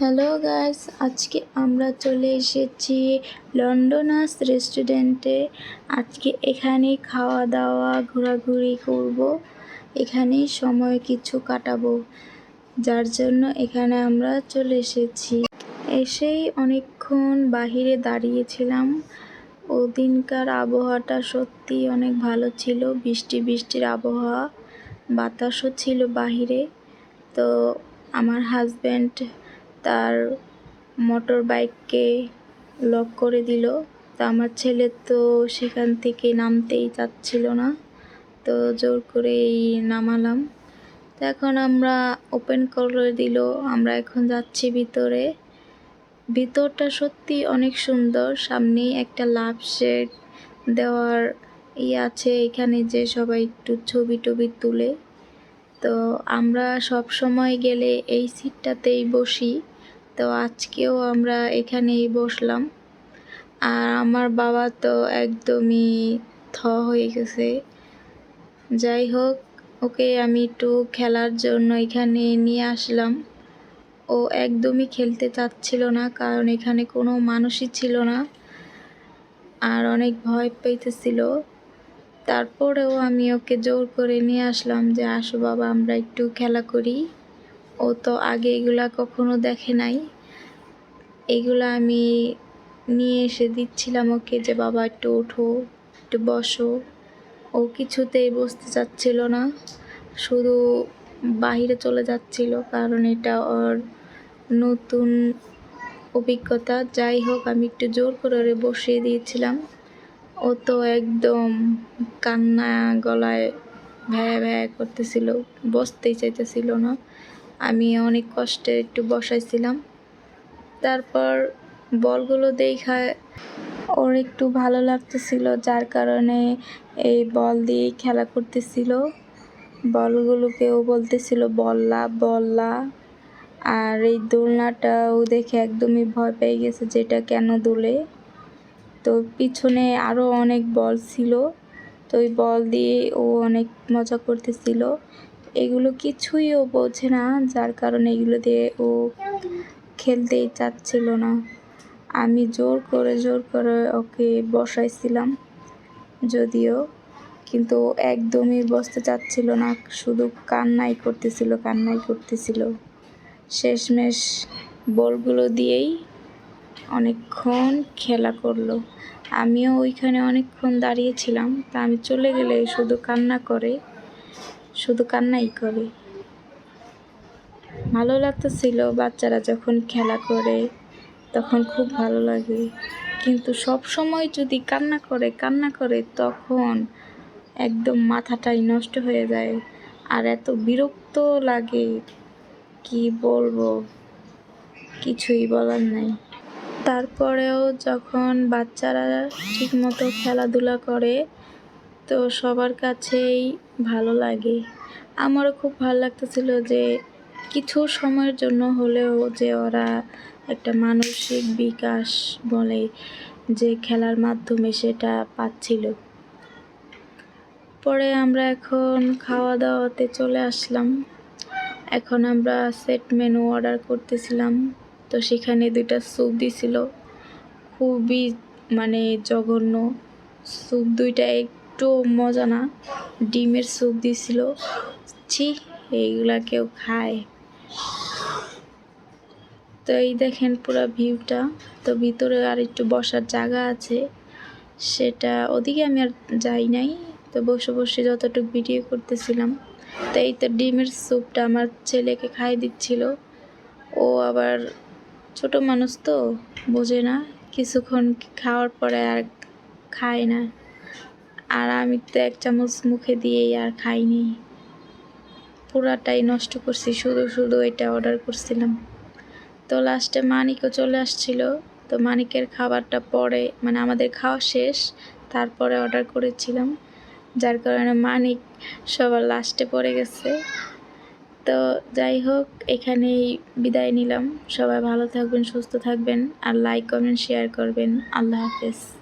Hello guys, আজকে আমরা চলে এসেছি লন্ডনাস রেস্টুরেন্টে। আজকে এখানে খাওয়া দাওয়া ঘোরাঘুরি করব। এখানেই সময় কিছু কাটাবো, যার জন্য এখানে আমরা চলে এসেছি। এসেই অনেকক্ষণ বাহিরে দাঁড়িয়েছিলাম। ওদিনকার আবহাওয়াটা সত্যি অনেক ভালো ছিল, বৃষ্টি বৃষ্টির আবহাওয়া, বাতাসও ছিল বাহিরে। তো আমার হাজব্যান্ড তার মোটর বাইককে লক করে দিল। তো আমার ছেলে তো সেখান থেকে নামতেই চাচ্ছিল না। তো জোর করেই নামালাম। তো এখন আমরা ওপেন করে দিল। আমরা এখন যাচ্ছি ভিতরে। ভিতরটা সত্যি অনেক সুন্দর। সামনেই একটা লাভ শেড দেওয়ার ই আছে। এখানে যে সবাই একটু ছবি টবি তুলে। তো আমরা সব সময় গেলে এই সিটটাতেই বসি। তো আজকেও আমরা এখানেই বসলাম। আর আমার বাবা তো একদমই থ হয়ে গেছে। যাই হোক, ওকে আমি একটু খেলার জন্য এখানে নিয়ে আসলাম। ও একদমই খেলতে চাচ্ছিল না, কারণ এখানে কোনো মানুষই ছিল না। আর অনেক ভয় পেতেছিল। তারপরেও আমি ওকে জোর করে নিয়ে আসলাম যে, আসো বাবা, আমরা একটু খেলা করি। ও তো আগে এগুলা কখনো দেখে নাই। এগুলো আমি নিয়ে এসে দিচ্ছিলাম ওকে যে, বাবা, একটু ওঠো, একটু বসো। ও কিছুতেই বসতে চাচ্ছিল না, শুধু বাহিরে চলে যাচ্ছিল, কারণ এটা ওর নতুন অভিজ্ঞতা। যাই হোক, আমি একটু জোর করে ওরে বসিয়ে দিয়েছিলাম। ও তো একদম কান্না গলায় ভ্যা ভ্যা করতেছিল, বসতেই চাইতেছিল না। আমি অনেক কষ্টে একটু বসাইছিলাম। তারপর বলগুলো দেখায় ওর একটু ভালো লাগতেছিল, যার কারণে এই বল দিয়েই খেলা করতেছিল। বলগুলোকে ও বলতেছিল, বল্লা বল্লা। আর এই দোলনাটা ও দেখে একদমই ভয় পেয়ে গেছে, যেটা কেন দোলে? তো পিছনে আরও অনেক বল ছিল। তো ওই বল দিয়ে ও অনেক মজা করতেছিল। এগুলো কিছুই ও বোঝে না, যার কারণে এগুলো দিয়ে ও খেলতেই চাচ্ছিল না। আমি জোর করে জোর করে ওকে বসাইছিলাম যদিও, কিন্তু একদমই বসতে চাচ্ছিল না, শুধু কান্নাই করতেছিল কান্নাই করতেছিল। শেষমেশ বলগুলো দিয়েই অনেকক্ষণ খেলা করল। আমিও ওইখানে অনেকক্ষণ দাঁড়িয়েছিলাম। তা আমি চলে গেলে শুধু কান্না করে, শুধু কান্নাই করে। ভালো লাগতেছিল বাচ্চারা যখন খেলা করে, তখন খুব ভালো লাগে। কিন্তু সব সময় যদি কান্না করে কান্না করে, তখন একদম মাথাটাই নষ্ট হয়ে যায়। আর এত বিরক্ত লাগে, কি বলব? কিছুই বলার নাই। তারপরেও যখন বাচ্চারা ঠিকমতো খেলাধুলা করে, তো সবার কাছেই ভালো লাগে। আমারও খুব ভালো লাগতেছিল যে কিছু সময়ের জন্য হলেও যে ওরা একটা মানসিক বিকাশ বলে যে খেলার মাধ্যমে সেটা পাচ্ছিল। পরে আমরা এখন খাওয়া দাওয়াতে চলে আসলাম। এখন আমরা সেট মেনু অর্ডার করতেছিলাম। তো সেখানে দুইটা স্যুপ দিছিল। খুবই মানে জঘন্য স্যুপ, দুইটা একটু মজা না, ডিমের স্যুপ দিছিল। ছি, এইগুলা কেউ খায়। তো এই দেখেন পুরো ভিউটা। তো ভিতরে আর একটু বসার জায়গা আছে, সেটা ওদিকে আমি আর যাই নাই। তো বসে বসে যতটুকু ভিডিও করতেছিলাম, তো এই তো ডিমের স্যুপটা আমার ছেলেকে খাই দিচ্ছিল। ও আবার ছোট মানুষ তো, বোঝে না। কিছুক্ষণ খাওয়ার পরে আর খায় না। আর আমি তো এক চামচ মুখে দিয়েই আর খাইনি পুরাটাই নষ্ট করছি, শুধু শুধু এটা অর্ডার করছিলাম। তো লাস্টে মানিকও চলে আসছিল। তো মানিকের খাবারটা পরে মানে আমাদের খাওয়া শেষ, তারপরে অর্ডার করেছিলাম। যার কারণে মানিক সবার লাস্টে পড়ে গেছে। তো যাই হোক, এখানেই বিদায় নিলাম। সবাই ভালো থাকবেন, সুস্থ থাকবেন আর লাইক কমেন্ট শেয়ার করবেন। আল্লাহ হাফেজ।